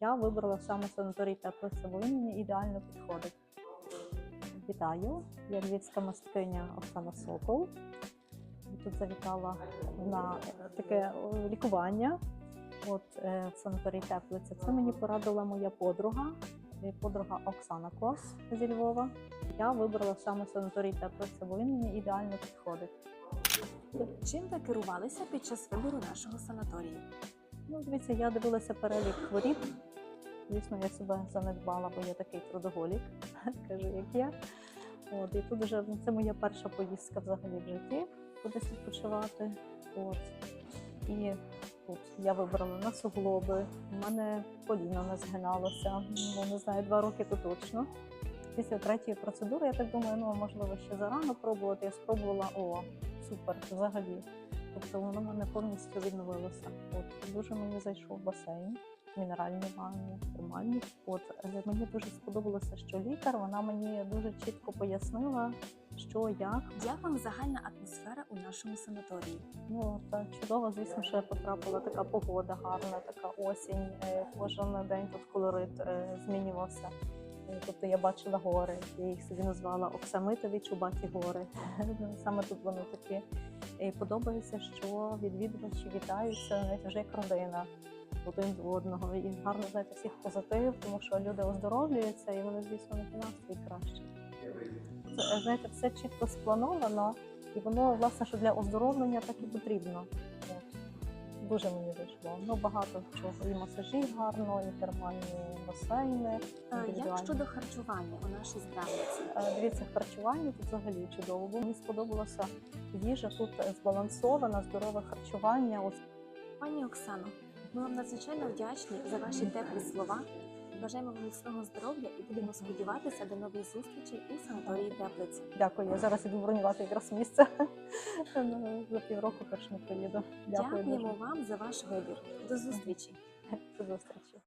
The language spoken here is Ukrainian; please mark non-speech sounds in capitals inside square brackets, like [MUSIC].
Я вибрала саме санаторій бо мені ідеально підходить. Вітаю, я львівська мисткиня Оксана Сокол. Тут завітала на таке е, лікування. От е, в санаторій теплиця. Це мені порадила моя подруга, е, подруга Оксана Кос зі Львова. Я вибрала саме санаторій теплиця, бо він мені ідеально підходить. Чим ви керувалися під час вибору нашого санаторію? Ну, дивіться, я дивилася перелік хворіб. Звісно, я себе занедбала, бо я такий трудоголік, [LAUGHS] кажу, як я. От, і тут вже ну, це моя перша поїздка взагалі в житті, кудись відпочивати. От. І тут я вибрала на суглоби, у мене коліно не згиналося, ну не знаю, два роки то точно. Після третьої процедури я так думаю, ну можливо ще зарано пробувати. Я спробувала о, супер, взагалі. Тобто воно мене повністю відновилося. От дуже мені зайшов басейн, мінеральні ванни, термальні. От е, мені дуже сподобалося, що лікар вона мені дуже чітко пояснила, що як. Як вам загальна атмосфера у нашому санаторії? Ну та чудово, звісно, що я потрапила така погода гарна, така осінь. е, Кожен день тут колорит е, змінювався. Тобто я бачила гори, я їх собі назвала Оксамитові Чубаті гори. [LAUGHS] Саме тут вони такі. Подобається, що відвідувачі вітаються навіть вже як родина один до одного. І гарно знаєте всіх позитив, тому що люди оздоровлюються і вони, звісно, на фінансові краще. Знаєте, все чітко сплановано, і воно, власне, що для оздоровлення так і потрібно. Дуже мені вийшло. Ну, багато чого. І масажі гарно, і термальні басейни. Як щодо харчування у нашій здравниці? Е, Дивіться, харчування тут взагалі чудово. Бо мені сподобалася їжа тут е, збалансована, здорове харчування. Пані Оксано, ми вам надзвичайно вдячні за ваші теплі слова. Бажаємо вам міцного здоров'я і будемо сподіватися до нових зустрічей у санаторії Теплиці. дякую. Я зараз іду бронювати якраз місце. Ну, За півроку першому приїду. Дякую Дякуємо вам за ваш вибір. До зустрічі! До зустрічі.